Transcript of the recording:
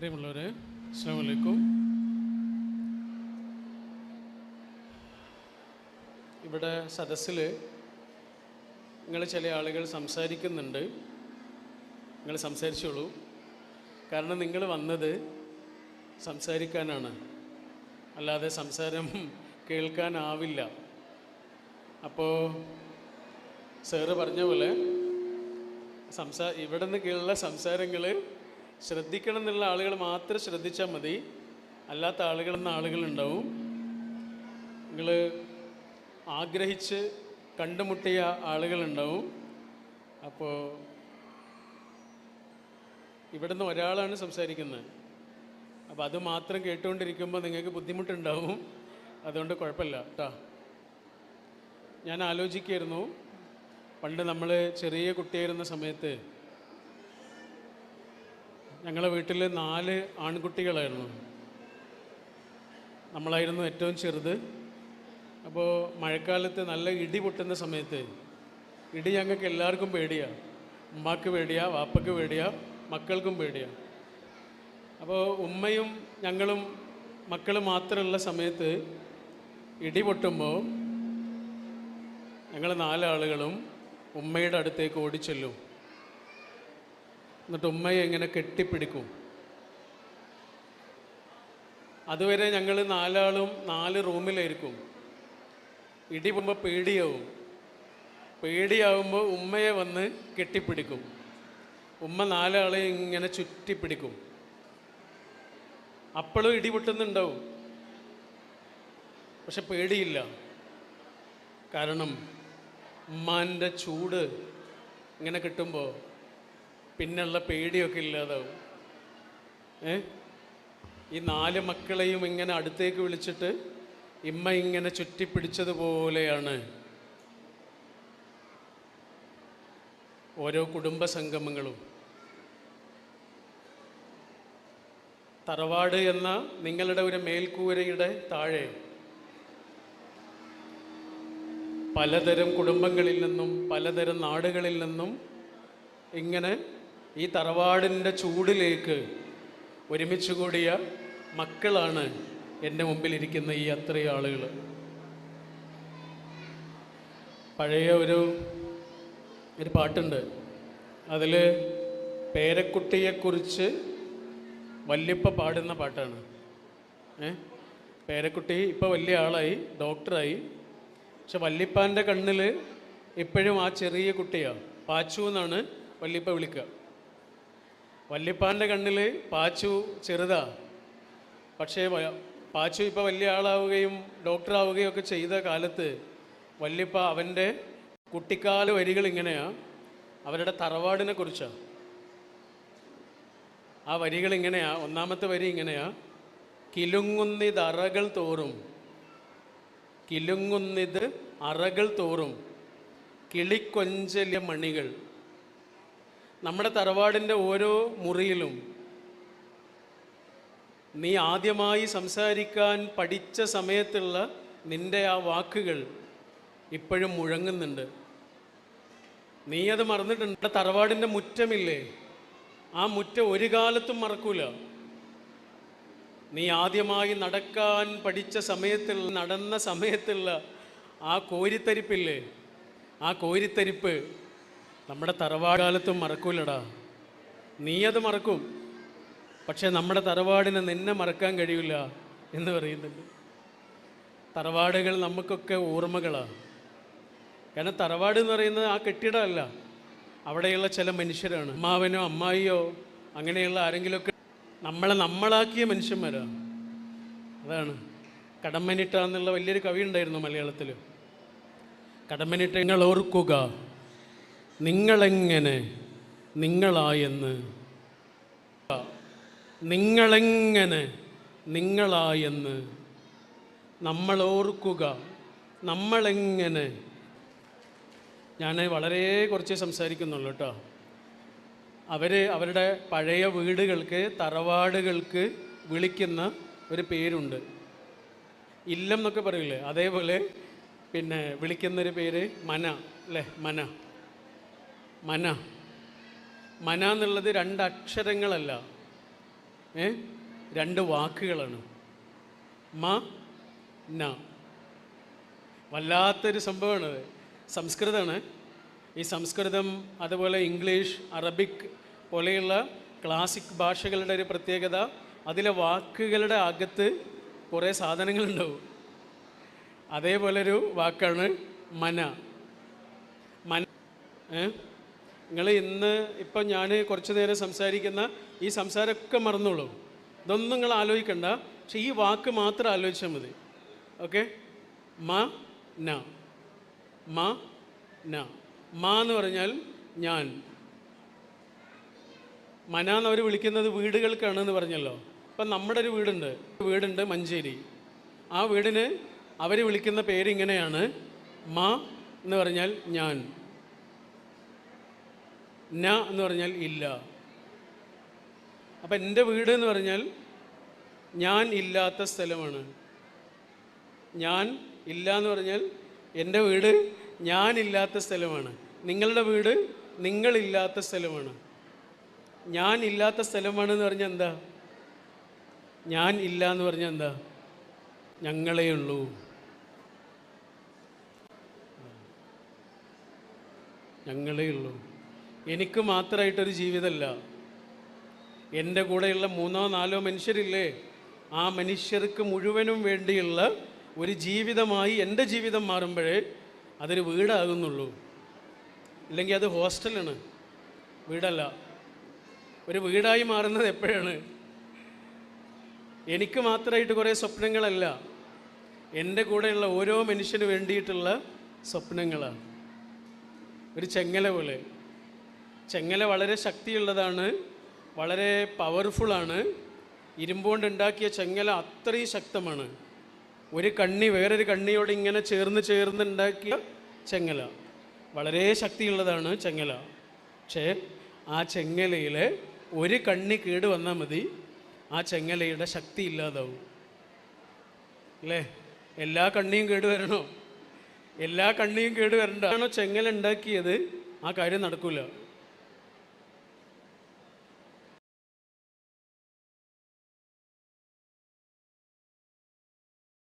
പ്രിയമുള്ളവരെ അസ്സാം വലൈക്കും ഇവിടെ സദസ്സിൽ നിങ്ങൾ ചില ആളുകൾ സംസാരിക്കുന്നുണ്ട്. നിങ്ങൾ സംസാരിച്ചോളൂ. കാരണം നിങ്ങൾ വന്നത് സംസാരിക്കാനാണ്. അല്ലാതെ സംസാരം കേൾക്കാനാവില്ല. അപ്പോൾ സാറ് പറഞ്ഞ പോലെ സംസാ ഇവിടെ നിന്ന് കേൾ സംസാരങ്ങൾ ശ്രദ്ധിക്കണം എന്നുള്ള ആളുകൾ മാത്രം ശ്രദ്ധിച്ചാൽ മതി. അല്ലാത്ത ആളുകളെന്ന ആളുകളുണ്ടാവും. നിങ്ങൾ ആഗ്രഹിച്ച് കണ്ടുമുട്ടിയ ആളുകളുണ്ടാവും. അപ്പോൾ ഇവിടുന്ന് ഒരാളാണ് സംസാരിക്കുന്നത്. അപ്പോൾ അത് മാത്രം കേട്ടുകൊണ്ടിരിക്കുമ്പോൾ നിങ്ങൾക്ക് ബുദ്ധിമുട്ടുണ്ടാവും. അതുകൊണ്ട് കുഴപ്പമില്ല കേട്ടോ ഞാൻ ആലോചിക്കായിരുന്നു. പണ്ട് നമ്മൾ ചെറിയ കുട്ടിയായിരുന്ന സമയത്ത് ഞങ്ങളെ വീട്ടിൽ നാല് ആൺകുട്ടികളായിരുന്നു. നമ്മളായിരുന്നു ഏറ്റവും ചെറുത്. അപ്പോൾ മഴക്കാലത്ത് നല്ല ഇടി പൊട്ടുന്ന സമയത്ത് ഇടി ഞങ്ങൾക്ക് എല്ലാവർക്കും പേടിയാ. ഉമ്മാക്ക് പേടിയാ വാപ്പയ്ക്ക് പേടിയാ മക്കൾക്കും പേടിയാ. അപ്പോൾ ഉമ്മയും ഞങ്ങളും മക്കൾ മാത്രമുള്ള സമയത്ത് ഇടി പൊട്ടുമ്പോൾ ഞങ്ങൾ നാലാളുകളും ഉമ്മയുടെ അടുത്തേക്ക് ഓടിച്ചെല്ലും. എന്നിട്ട് ഉമ്മയെ ഇങ്ങനെ കെട്ടിപ്പിടിക്കും. അതുവരെ ഞങ്ങൾ നാലാളും നാല് റൂമിലായിരിക്കും. ഇടി പോകുമ്പോൾ പേടിയാവും. പേടിയാവുമ്പോൾ ഉമ്മയെ വന്ന് കെട്ടിപ്പിടിക്കും. ഉമ്മ നാലാളെ ഇങ്ങനെ ചുറ്റിപ്പിടിക്കും. അപ്പോഴും ഇടി പൊട്ടുന്നുണ്ടാവും. പക്ഷെ പേടിയില്ല. കാരണം ഉമ്മാന്റെ ചൂട് ഇങ്ങനെ കിട്ടുമ്പോൾ പിന്നുള്ള പേടിയൊക്കെ ഇല്ലാതാവും. ഏ? ഈ നാല് മക്കളെയും ഇങ്ങനെ അടുത്തേക്ക് വിളിച്ചിട്ട് ഇമ്മ ഇങ്ങനെ ചുറ്റിപ്പിടിച്ചതുപോലെയാണ് ഓരോ കുടുംബ സംഗമങ്ങളും. തറവാട് എന്ന നിങ്ങളുടെ ഒരു മേൽക്കൂരയുടെ താഴെ പലതരം കുടുംബങ്ങളിൽ നിന്നും പലതരം നാടുകളിൽ നിന്നും ഇങ്ങനെ ഈ തറവാടിന്റെ ചൂടിലേക്ക് ഒരുമിച്ച് കൂടിയ മക്കളാണ് എന്റെ മുമ്പിലിരിക്കുന്ന ഈ അത്രയും ആളുകൾ. പഴയ ഒരു ഒരു പാട്ടുണ്ട്. അതിൽ പേരക്കുട്ടിയെക്കുറിച്ച് വല്യപ്പ പാടുന്ന പാട്ടാണ്. ഏ? പേരക്കുട്ടി ഇപ്പോൾ വലിയ ആളായി ഡോക്ടറായി. പക്ഷെ വല്യപ്പാന്റെ കണ്ണിൽ ഇപ്പോഴും ആ ചെറിയ കുട്ടിയാണ് പാച്ചു എന്നാണ് വല്യപ്പ വിളിക്കുക. വല്യപ്പാന്റെ കണ്ണിൽ പാച്ചു ചെറുതാ. പക്ഷേ പാച്ചു ഇപ്പോൾ വലിയ ആളാവുകയും ഡോക്ടറാവുകയും ഒക്കെ ചെയ്ത കാലത്ത് വല്യപ്പ അവന്റെ കുട്ടിക്കാല വരികൾ ഇങ്ങനെയാണ് അവരുടെ തറവാടിനെ കുറിച്ചാണ് ആ വരികൾ ഇങ്ങനെയാ. ഒന്നാമത്തെ വരി ഇങ്ങനെയാ. കിലുങ്ങുന്നിത് അറകൾ തോറും. കിലുങ്ങുന്നിത് അറകൾ തോറും. കിളിക്കൊഞ്ചലിയ മണികൾ. നമ്മുടെ തറവാടിന്റെ ഓരോ മുറിയിലും നീ ആദ്യമായി സംസാരിക്കാൻ പഠിച്ച സമയത്തുള്ള നിന്റെ ആ വാക്കുകൾ ഇപ്പോഴും മുഴങ്ങുന്നുണ്ട്. നീ അത് മറന്നിട്ടുണ്ട്. തറവാടിന്റെ മുറ്റമില്ലേ? ആ മുറ്റം ഒരു കാലത്തും മറക്കൂല. നീ ആദ്യമായി നടക്കാൻ പഠിച്ച സമയത്തുള്ള നടന്ന സമയത്തുള്ള ആ കോരിത്തരിപ്പില്ലേ? ആ കോരിത്തരിപ്പ് നമ്മുടെ തറവാടുകാലത്തും മറക്കൂലടാ. നീ അത് മറക്കും. പക്ഷേ നമ്മുടെ തറവാടിന് നിന്നെ മറക്കാൻ കഴിയില്ല എന്ന് പറയുന്നുണ്ട്. തറവാടുകൾ നമുക്കൊക്കെ ഓർമ്മകളാണ് കാരണം തറവാട് എന്ന് പറയുന്നത് ആ കെട്ടിടമല്ല. അവിടെയുള്ള ചില മനുഷ്യരാണ്. അമ്മാവനോ അമ്മായിയോ അങ്ങനെയുള്ള ആരെങ്കിലുമൊക്കെ നമ്മളെ നമ്മളാക്കിയ മനുഷ്യന്മാരാണ് അതാണ്. കടമ്മനിട്ട എന്നുള്ള വലിയൊരു കവി ഉണ്ടായിരുന്നു മലയാളത്തിൽ കടമ്മനിട്ട നിങ്ങൾ ഓർക്കുക. നിങ്ങളെങ്ങനെ നിങ്ങളായെന്ന്. നിങ്ങളെങ്ങനെ നിങ്ങളായെന്ന്. നമ്മൾ ഓർക്കുക നമ്മളെങ്ങനെ. ഞാൻ വളരെ കുറച്ച് സംസാരിക്കുന്നുള്ളൂ കേട്ടോ അവർ അവരുടെ പഴയ വീടുകൾക്ക് തറവാടുകൾക്ക് വിളിക്കുന്ന ഒരു പേരുണ്ട്. ഇല്ലം എന്നൊക്കെ പറയില്ലേ അതേപോലെ പിന്നെ വിളിക്കുന്നൊരു പേര് മന അല്ലേ മന. മന. മന എന്നുള്ളത് രണ്ട് അക്ഷരങ്ങളല്ല. ഏ? രണ്ട് വാക്കുകളാണ്. മ ന. വല്ലാത്തൊരു സംഭവമാണ് സംസ്കൃതമാണ്. ഈ സംസ്കൃതം അതുപോലെ ഇംഗ്ലീഷ് അറബിക് പോലെയുള്ള ക്ലാസിക് ഭാഷകളുടെ ഒരു പ്രത്യേകത അതിലെ വാക്കുകളുടെ അകത്ത് കുറേ സാധനങ്ങളുണ്ടാവും. അതേപോലൊരു വാക്കാണ് മന. മന ഏ? നിങ്ങൾ ഇന്ന് ഇപ്പം ഞാൻ കുറച്ച് നേരം സംസാരിക്കുന്ന ഈ സംസാരമൊക്കെ മറന്നോളൂ. ഇതൊന്നും നിങ്ങൾ ആലോചിക്കണ്ട. പക്ഷെ ഈ വാക്ക് മാത്രം ആലോചിച്ചാൽ മതി. ഓക്കെ? മ ന. മ ന. മ എന്ന് പറഞ്ഞാൽ ഞാൻ. മന എന്ന് അവർ വിളിക്കുന്നത് വീടുകൾക്കാണ് എന്ന് പറഞ്ഞല്ലോ. ഇപ്പം നമ്മുടെ ഒരു വീടുണ്ട്. വീടുണ്ട് മഞ്ചേരി. ആ വീടിന് അവർ വിളിക്കുന്ന പേരിങ്ങനെയാണ് മ എന്ന് പറഞ്ഞാൽ ഞാൻ. ന എന്ന് പറഞ്ഞാൽ ഇല്ല. അപ്പം എന്റെ വീട് എന്ന് പറഞ്ഞാൽ ഞാൻ ഇല്ലാത്ത സ്ഥലമാണ്. ഞാൻ ഇല്ല എന്ന് പറഞ്ഞാൽ എന്റെ വീട് ഞാൻ ഇല്ലാത്ത സ്ഥലമാണ്. നിങ്ങളുടെ വീട് നിങ്ങളില്ലാത്ത സ്ഥലമാണ്. ഞാൻ ഇല്ലാത്ത സ്ഥലമാണെന്ന് പറഞ്ഞാൽ എന്താ? ഞാൻ ഇല്ല എന്ന് പറഞ്ഞാൽ എന്താ? ഞങ്ങളേ ഉള്ളൂ. ഞങ്ങളേ ഉള്ളൂ. എനിക്ക് മാത്രമായിട്ടൊരു ജീവിതമല്ല എന്റെ കൂടെയുള്ള മൂന്നോ നാലോ മനുഷ്യരില്ലേ? ആ മനുഷ്യർക്ക് മുഴുവനും വേണ്ടിയുള്ള ഒരു ജീവിതമായി എന്റെ ജീവിതം മാറുമ്പോഴേ അതൊരു വീടാകുന്നുള്ളൂ. ഇല്ലെങ്കിൽ അത് ഹോസ്റ്റലാണ്. വീടല്ല. ഒരു വീടായി മാറുന്നത് എപ്പോഴാണ്? എനിക്ക് മാത്രമായിട്ട് കുറേ സ്വപ്നങ്ങളല്ല. എന്റെ കൂടെയുള്ള ഓരോ മനുഷ്യന് വേണ്ടിയിട്ടുള്ള സ്വപ്നങ്ങളാണ് ഒരു ചെങ്ങല പോലെ. ചെങ്ങല വളരെ ശക്തിയുള്ളതാണ് വളരെ പവർഫുള്ളാണ് ഇരുമ്പുകൊണ്ട് ഉണ്ടാക്കിയ ചെങ്ങല അത്രയും ശക്തമാണ്. ഒരു കണ്ണി വേറൊരു കണ്ണിയോട് ഇങ്ങനെ ചേർന്ന് ചേർന്ന് ഉണ്ടാക്കിയ ചെങ്ങല വളരെ ശക്തിയുള്ളതാണ് ചെങ്ങല. പക്ഷേ ആ ചെങ്ങലയിൽ ഒരു കണ്ണി കേട് വന്നാൽ മതി. ആ ചെങ്ങലയുടെ ശക്തി ഇല്ലാതാവും. അല്ലേ? എല്ലാ കണ്ണിയും കേട് വരണോ? എല്ലാ കണ്ണിയും കേട് വരണ്ടാണോ ചെങ്ങല ഉണ്ടാക്കിയത്? ആ കാര്യം നടക്കൂല.